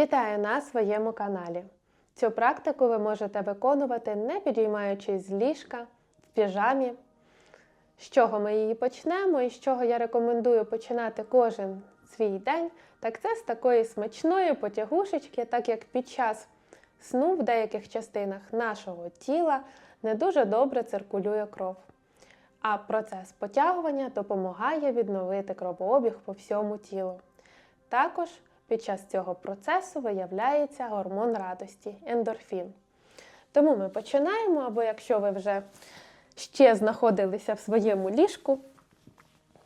Вітаю на своєму каналі. Цю практику ви можете виконувати, не підіймаючись з ліжка, в піжамі. З чого ми її почнемо і з чого я рекомендую починати кожен свій день, так це з такої смачної потягушечки, так як під час сну в деяких частинах нашого тіла не дуже добре циркулює кров. А процес потягування допомагає відновити кровообіг по всьому тілу. Також під час цього процесу виявляється гормон радості ендорфін. Тому ми починаємо, або якщо ви вже ще знаходилися в своєму ліжку,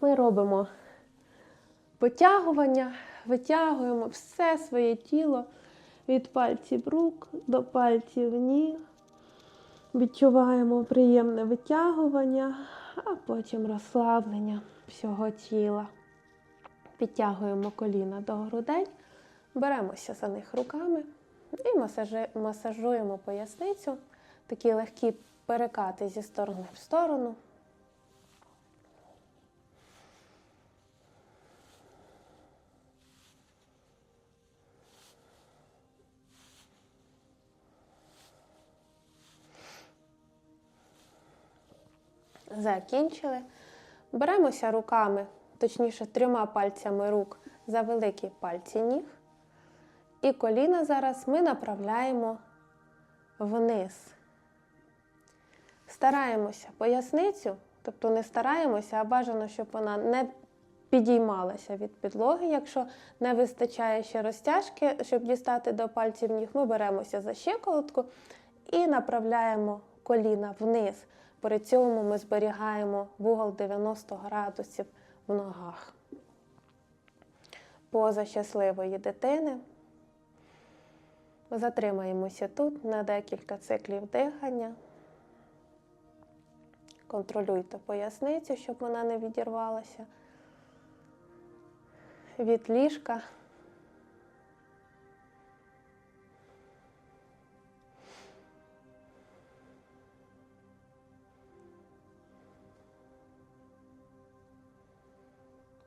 ми робимо потягування, витягуємо все своє тіло від пальців рук до пальців ніг. Відчуваємо приємне витягування, а потім розслаблення всього тіла. Підтягуємо коліна до грудей, беремося за них руками і масажуємо поясницю. Такі легкі перекати зі сторони в сторону. Закінчили. Беремося руками, точніше, трьома пальцями рук за великі пальці ніг. І коліна зараз ми направляємо вниз. Стараємося поясницю, тобто не стараємося, а бажано, щоб вона не підіймалася від підлоги. Якщо не вистачає ще розтяжки, щоб дістати до пальців ніг, ми беремося за щиколотку і направляємо коліна вниз. При цьому ми зберігаємо вугол 90 градусів в ногах. Поза щасливої дитини. Затримаємося тут на декілька циклів дихання. Контролюйте поясницю, щоб вона не відірвалася від ліжка.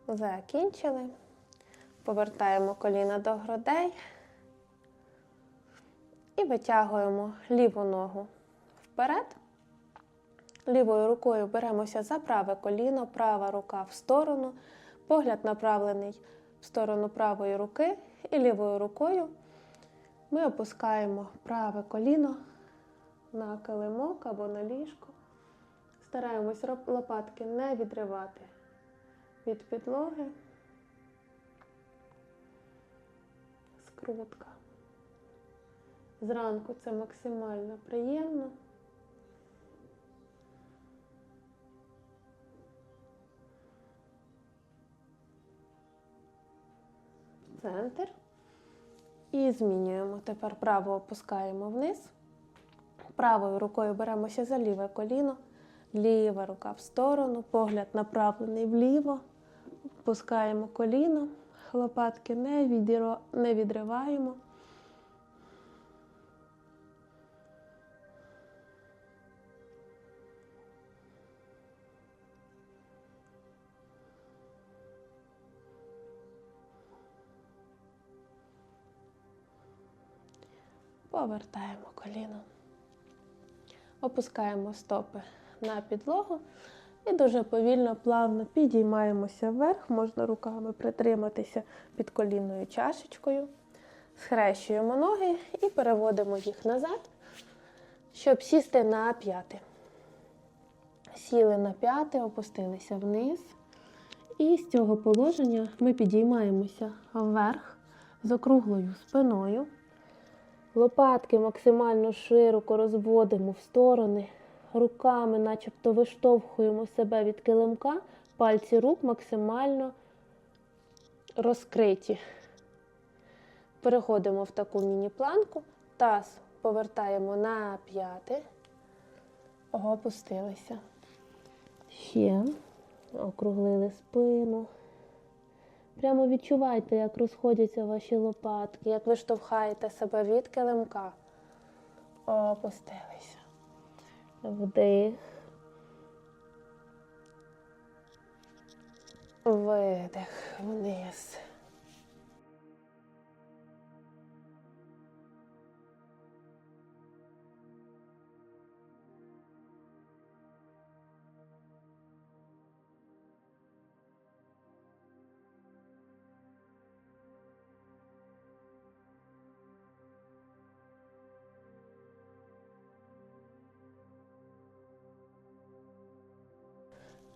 Закінчили. Повертаємо коліна до грудей і витягуємо ліву ногу вперед. Лівою рукою беремося за праве коліно, права рука в сторону, погляд направлений в сторону правої руки, і лівою рукою ми опускаємо праве коліно на килимок або на ліжко. Стараємось лопатки не відривати від підлоги. Скрутка. Зранку це максимально приємно. Центр. І змінюємо. Тепер право опускаємо вниз. Правою рукою беремося за ліве коліно. Ліва рука в сторону, погляд направлений вліво. Опускаємо коліно, лопатки не, відіро- не відриваємо. Повертаємо коліно. Опускаємо стопи на підлогу і дуже повільно, плавно підіймаємося вверх. Можна руками притриматися під колінною чашечкою. Схрещуємо ноги і переводимо їх назад, щоб сісти на п'яти. Сіли на п'яти, опустилися вниз. І з цього положення ми підіймаємося вверх з округлою спиною. Лопатки максимально широко розводимо в сторони, руками, начебто виштовхуємо себе від килимка, пальці рук максимально розкриті. Переходимо в таку міні-планку, таз повертаємо на п'яти, опустилися. Ще округлили спину. Прямо відчувайте, як розходяться ваші лопатки, як ви штовхаєте себе від килимка. Опустилися. Вдих. Видих вниз.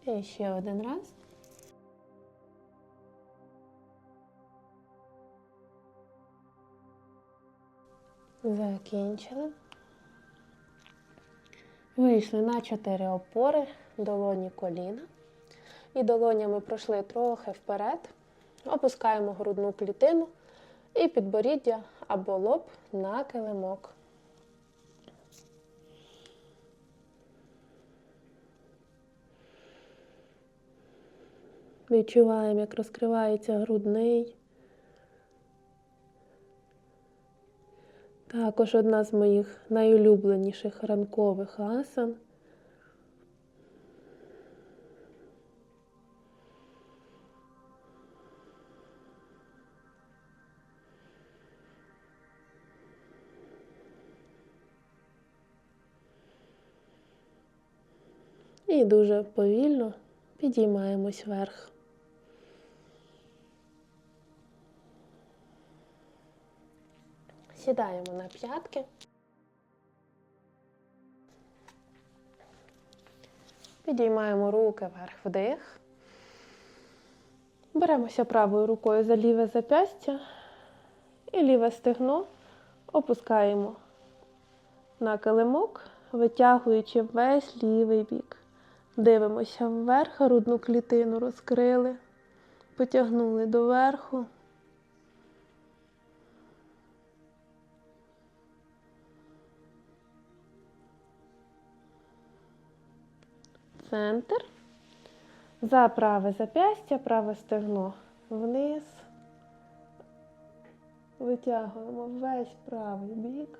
І ще один раз. Закінчили. Вийшли на 4 опори, долоні коліна. І долонями пройшли трохи вперед. Опускаємо грудну клітину і підборіддя або лоб на килимок. Відчуваємо, як розкривається грудний. Також одна з моїх найулюбленіших ранкових асан. І дуже повільно підіймаємось вверх. Сідаємо на п'ятки. Підіймаємо руки вверх вдих. Беремося правою рукою за ліве запястя і ліве стегно опускаємо на килимок, витягуючи весь лівий бік. Дивимося вверх, грудну клітину розкрили, потягнули доверху. Центр. За праве запястя, праве стегно вниз. Витягуємо весь правий бік.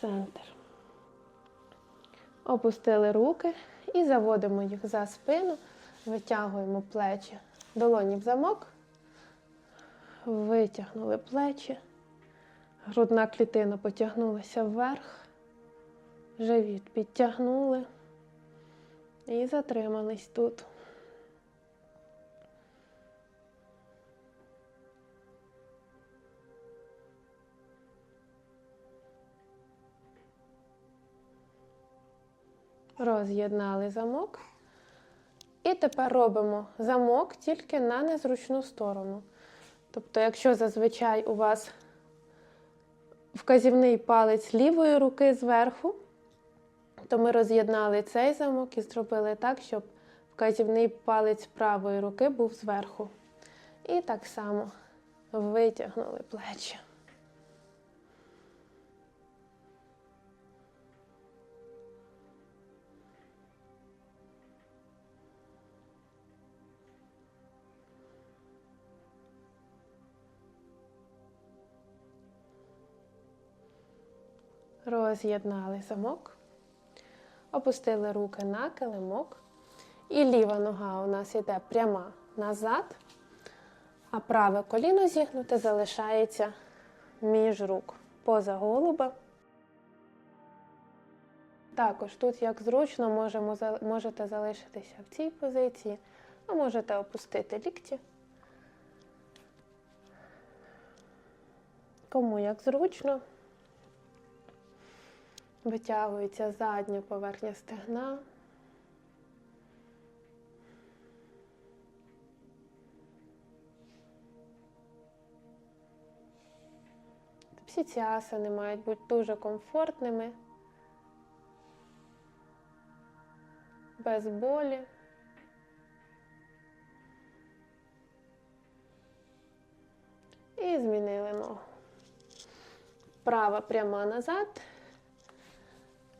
Центр. Опустили руки і заводимо їх за спину, витягуємо плечі, долоні в замок, витягнули плечі, грудна клітина потягнулася вверх, живіт підтягнули і затримались тут. Роз'єднали замок. І тепер робимо замок тільки на незручну сторону. Тобто, якщо зазвичай у вас вказівний палець лівої руки зверху, то ми роз'єднали цей замок і зробили так, щоб вказівний палець правої руки був зверху. І так само витягнули плечі. Роз'єднали замок, опустили руки на килимок. І ліва нога у нас йде пряма назад, а праве коліно зігнуте залишається між рук поза голуба. Також тут, як зручно, можемо, можете залишитися в цій позиції, а можете опустити лікті. Кому як зручно. Витягується задня поверхня стегна. Всі ці асани мають бути дуже комфортними, без болі. І змінили ногу. Права пряма назад.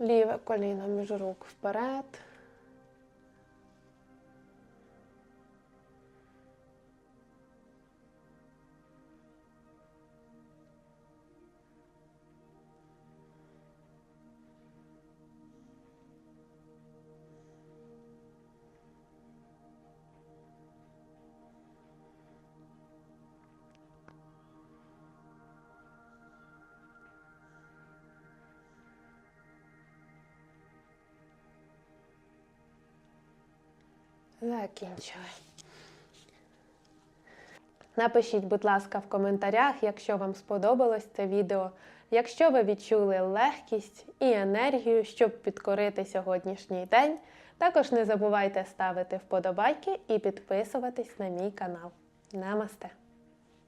Ліве коліно між рук вперед. Закінчили. Напишіть, будь ласка, в коментарях, якщо вам сподобалось це відео, якщо ви відчули легкість і енергію, щоб підкорити сьогоднішній день. Також не забувайте ставити вподобайки і підписуватись на мій канал. Намасте!